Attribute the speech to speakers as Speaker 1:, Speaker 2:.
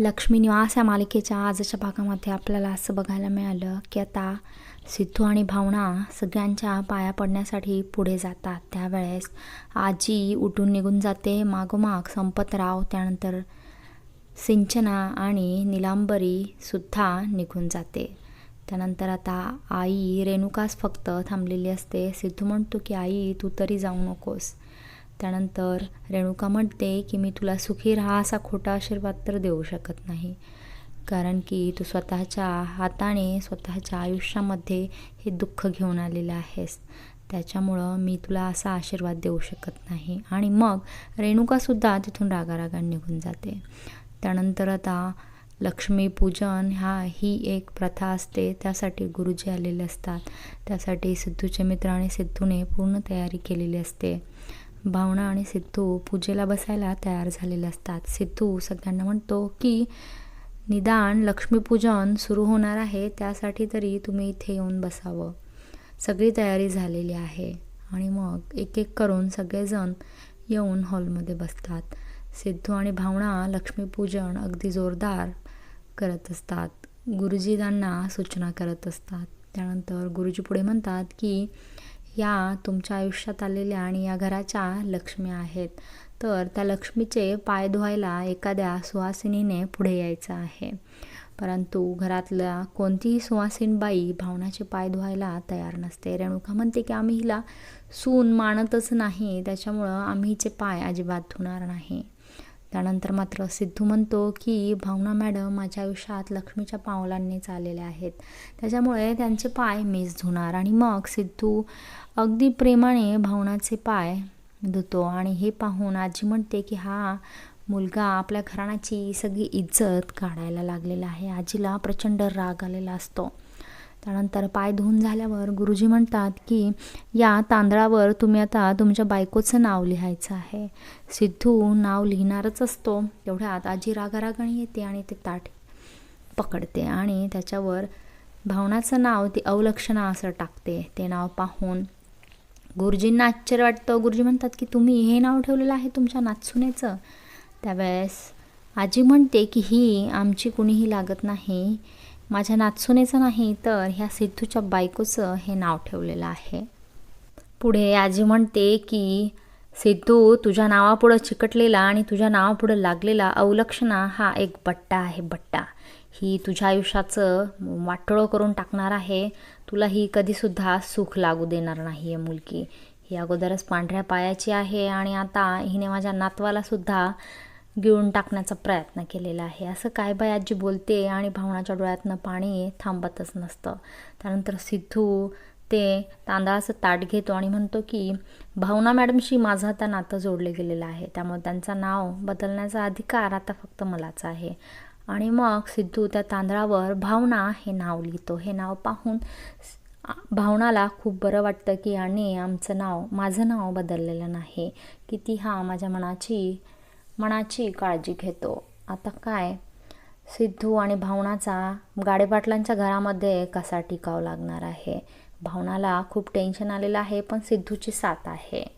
Speaker 1: लक्ष्मी निवास या मालिकेच्या आजच्या भागामध्ये आपल्याला असं बघायला मिळालं की आता सिद्धू आणि भावना सगळ्यांच्या पाया पडण्यासाठी पुढे जातात. त्यावेळेस आजी उठून निघून जाते. मागोमाग संपतराव त्यानंतर सिंचना आणि निलांबरीसुद्धा निघून जाते. त्यानंतर आता आई रेणुकाच फक्त थांबलेली असते. सिद्धू म्हणतो की आई तू तरी जाऊ नकोस. त्यानंतर रेणुका म्हणते की मी तुला सुखी राहा असा खोटा आशीर्वाद तर देऊ शकत नाही. कारण की तू स्वतःच्या हाताने स्वतःच्या आयुष्यामध्ये हे दुःख घेऊन आलेलं आहेस. त्याच्यामुळं मी तुला असा आशीर्वाद देऊ शकत नाही. आणि मग रेणुकासुद्धा तिथून रागारागाने निघून जाते. त्यानंतर आता लक्ष्मीपूजन हा ही एक प्रथा असते. त्यासाठी गुरुजी आलेले असतात. त्यासाठी सिद्धूचे मित्र आणि सिद्धूने पूर्ण तयारी केलेली असते. भावना आणि सिद्धू पूजेला बसायला तयार झालेले असतात. सिद्धू सगळ्यांना म्हणतो की निदान लक्ष्मीपूजन सुरू होणार आहे त्यासाठी तरी तुम्ही इथे येऊन बसावं. सगळी तयारी झालेली आहे. आणि मग एक एक करून सगळेजण येऊन हॉलमध्ये बसतात. सिद्धू आणि भावना लक्ष्मीपूजन अगदी जोरदार करत असतात. गुरुजी त्यांना सूचना करत असतात. त्यानंतर गुरुजी पुढे म्हणतात की या तुमच्या आयुष्यात आलेल्या आणि या घराच्या लक्ष्मी आहेत. तर त्या लक्ष्मीचे पाय धुवायला एखाद्या सुहासिनीने पुढे यायचं आहे. परंतु घरातल्या कोणतीही सुवासीन बाई भावनाचे पाय धुवायला तयार नसते. रेणुका म्हणते की आम्ही हिला सून मानतच नाही. त्याच्यामुळं आम्ही हिचे पाय अजिबात धुणार नाही. त्यानंतर मात्र सिद्धू म्हणतो की भावना मॅडम माझ्या आयुष्यात लक्ष्मीच्या पावलांनीच आलेल्या आहेत. त्याच्यामुळे त्यांचे पाय मिस धुणार. आणि मग सिद्धू अगदी प्रेमाने भावनाचे पाय धुतो आणि हे पाहून आजी म्हणते की हा मुलगा आपल्या घराण्याची सगळी इज्जत काढायला लागलेला आहे. आजीला प्रचंड राग आलेला असतो. त्यानंतर पाय धुवून झाल्यावर गुरुजी म्हणतात की या तांदळावर तुम्ही आता तुमच्या बायकोचं नाव लिहायचं आहे. सिद्धू नाव लिहिणारच असतो. तेवढ्यात आजी रागारागाने येते आणि ते ताट पकडते आणि त्याच्यावर भावनाचं नाव ती अवलक्षणा असं टाकते. ते नाव पाहून गुरुजींना आश्चर्य वाटतं. गुरुजी म्हणतात की तुम्ही हे नाव ठेवलेलं आहे तुमच्या नाचसुनेचं त्यावेळेस आजी म्हणते की ही आमची कुणीही लागत नाही. माझ्या नाचुनेचं नाही तर ह्या सिद्धूच्या बायकोचं हे नाव ठेवलेलं आहे. पुढे आजी म्हणते की सिद्धू तुझ्या नावापुढं चिकटलेला आणि तुझ्या नावापुढं लागलेला अवलक्षणा हा एक बट्टा आहे बट्टा. ही तुझ्या आयुष्याचं वाटोळं करून टाकणार आहे. तुला ही कधीसुद्धा सुख लागू देणार नाही आहे मुलगी. ही अगोदरच पांढऱ्या पायाची आहे आणि आता हिने माझ्या नातवालासुद्धा गिळून टाकण्याचा प्रयत्न केलेला आहे. असं काय बाय आजी बोलते आणि भावनाच्या डोळ्यातनं पाणी थांबतच नसतं. त्यानंतर सिद्धू ते तांदळाचं ताट घेतो आणि म्हणतो की भावना मॅडमशी माझं आता नातं जोडले गेलेलं आहे. त्यामुळे त्यांचं नाव बदलण्याचा अधिकार आता फक्त मलाच आहे. आणि मग सिद्धू त्या तांदळावर भावना हे नाव लिहितो. हे नाव पाहून भावनाला खूप बरं वाटतं की आणि आमचं नाव माझं नाव बदललेलं नाही. किती हा माझ्या मनाची मनाची काळजी घेतो. आता काय? सिद्धू आणि भावनाचा गाडेपाटलांच्या घरामध्ये कसा टिकाव लागणार आहे? भावनाला खूप टेन्शन आलेलं आहे पण सिद्धूची साथ आहे.